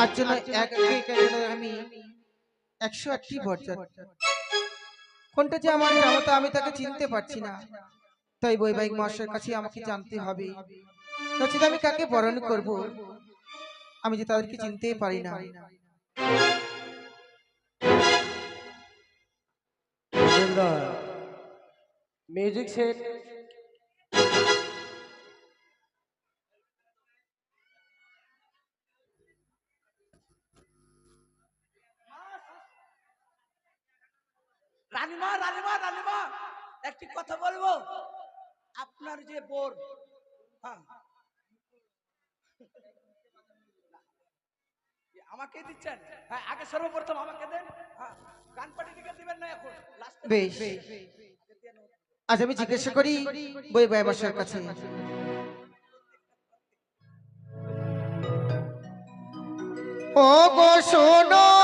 তার জন্য এক আমি একশো একটি বরযাত্রী কোনটা যে আমার জামাতা আমি তাকে চিনতে পারছি না। তাই বৈবাহিক মহাশয়ের কাছে আমাকে জানতে হবে। নচেত আমি কাকে বরণ করব? আমি যে তাদেরকে চিনতেই পারি না। মিউজিক সেট রানীমা রানীমা রানীমা, একটি কথা বলব? আপনার যে বোর হ্যাঁ। আমাকে দিচ্ছেন? হ্যাঁ আগে সর্বপ্রথম আমাকে দেন। হ্যাঁ গান পার্টি দিকে দিবেন না এখন? বেশ। আজ আমি জিজ্ঞাসা করি বৈবাহিক মহাশয়ের কাছে। ও গো, শোনো।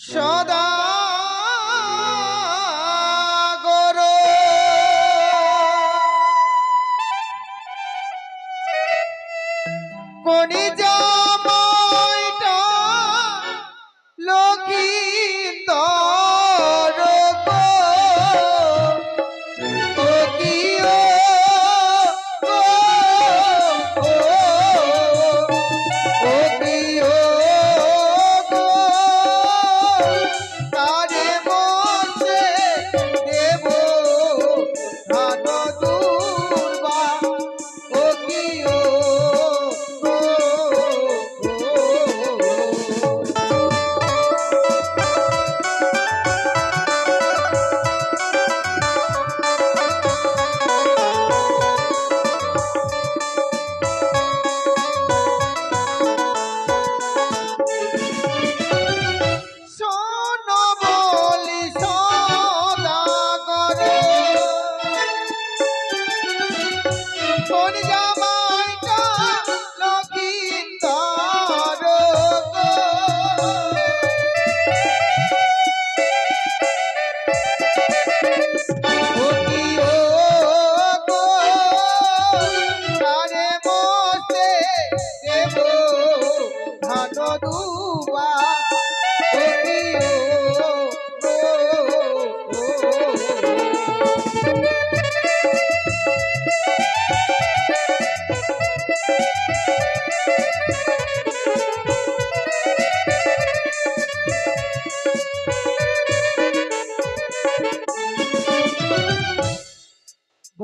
সদা Baba.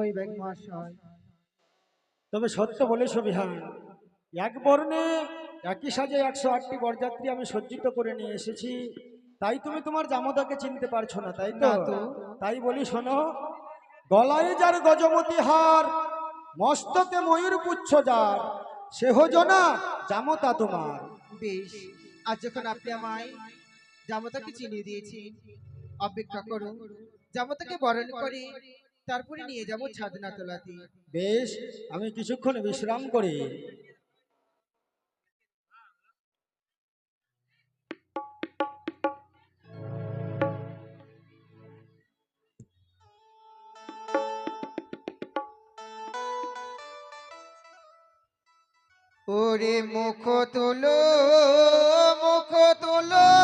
বৈবাহিক মহাশয়। তবে সত্য বলেছ বিহান এক বর্ণে একই সাজে একশো আটটি বরযাত্রী আমি সজ্জিত করে নিয়ে এসেছি। তাই তুমি তোমার জামদাকে চিনতে পারছ না তাই তো? তাই বলি শোনো গলায় যার গজমতি হার মস্তকে ময়ূর পুচ্ছ যার সেহ জনা জামতা তোমার। বেশ আজ যখন আপনি আমায় জামতাকে চিনিয়ে দিয়েছেন অপেক্ষা করো জামাতাকে বরণ করে তারপরে নিয়ে যাব ছাদনা তোলাতে বেশ আমি কিছুক্ষণ বিশ্রাম করি। ওরে মুখ তুলো মুখ তুলো।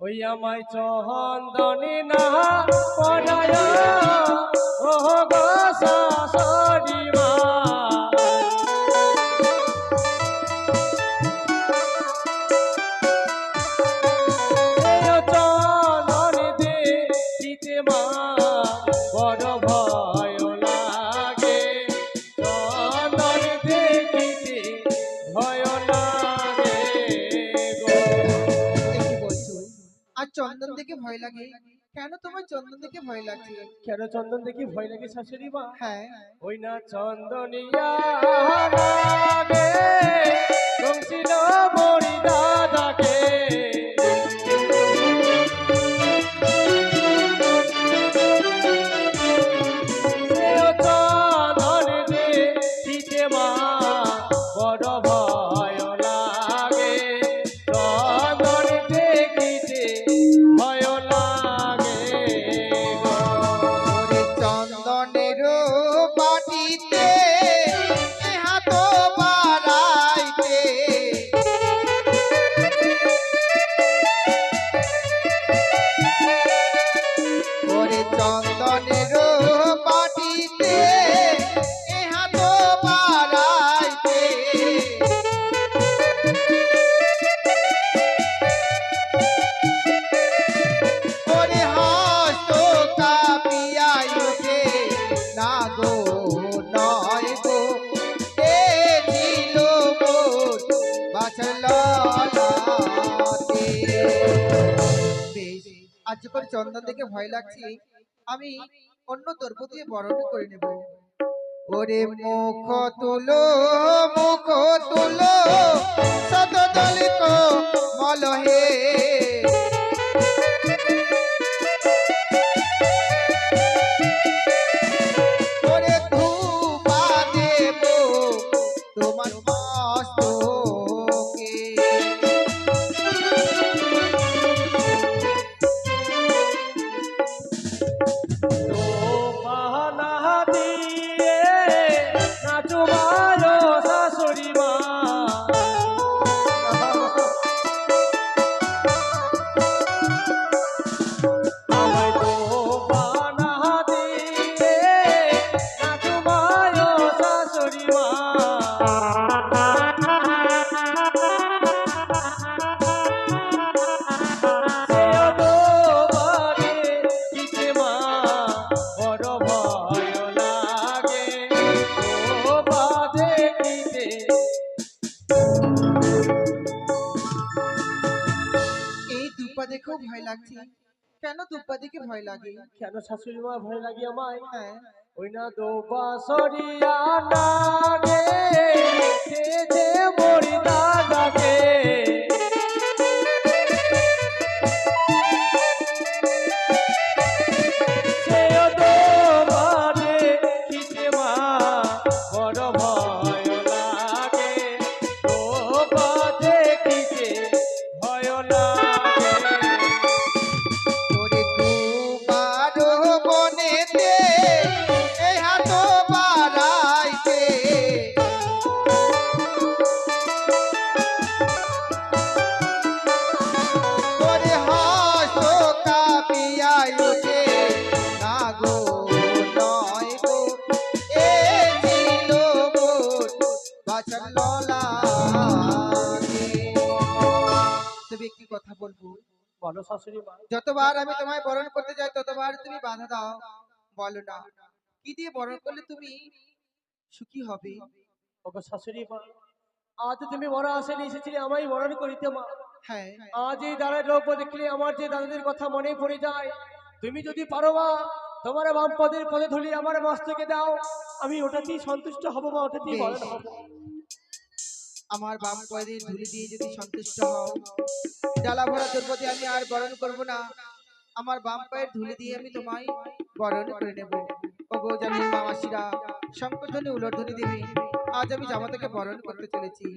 ওই আমায় চন্দনে না পড়ায় ও গো শাশুড়ি মা। এই মা। ভয় লাগে। কেন তোমার চন্দন দেখে ভয় লাগছে? কেন চন্দন দেখে ভয় লাগে শাশুড়ি মা? হ্যাঁ। ওই না চন্দনিয়া লাগে দাদাকে। আজ করে চন্দন দেখে ভয় লাগছে, আমি অন্য দ্রব্য দিয়ে বরণ করে নেব। ওরে মুখ তুলো মুখ তুলো শত দলিত মলহে। নাচুবালো দেখেও ভয় লাগছে। কেন দুপা দেখে ভয় লাগে? কেন শাশুড়ি মা ভয় লাগে আমায়? হ্যাঁ। ওই না দোবা সরিয়া লাগে কে যে মরি দাদাকে শাশুড়ি মা। যতবার আমি তোমায় বরণ করতে যাই ততবার তুমি বাধা দাও। বলো না। কি দিয়ে বরণ করলে তুমি সুখী হবে? ওগো শাশুড়ি মা আজ তুমি বড় আশে নিয়ে এসেছিলে আমায় বরণ করিতে মা। হ্যাঁ। আজ এই দাঁড়ার দ্রব্য দেখলে আমার যে দাদাদের কথা মনে পড়ে যায়। তুমি যদি পারো মা তোমার বাম পদের পদে ধুলি আমার মস্তকে দাও। আমি ওটাতেই সন্তুষ্ট হব মা ওটাতেই। বরণ হব। আমার বাম কয়েদিন ধুলি দিয়ে যদি সন্তুষ্ট হও। জ্বালা ভরা প্রতি আমি আর বরণ করব না। আমার বাম পায়ের ধুলি দিয়ে আমি তোমায় বরণ করে নেব। ওগো জানি মামাসিরা সংকোধনে উলধ্বনি দিবি। আজ আমি জামাতাকে বরণ করতে চলেছি।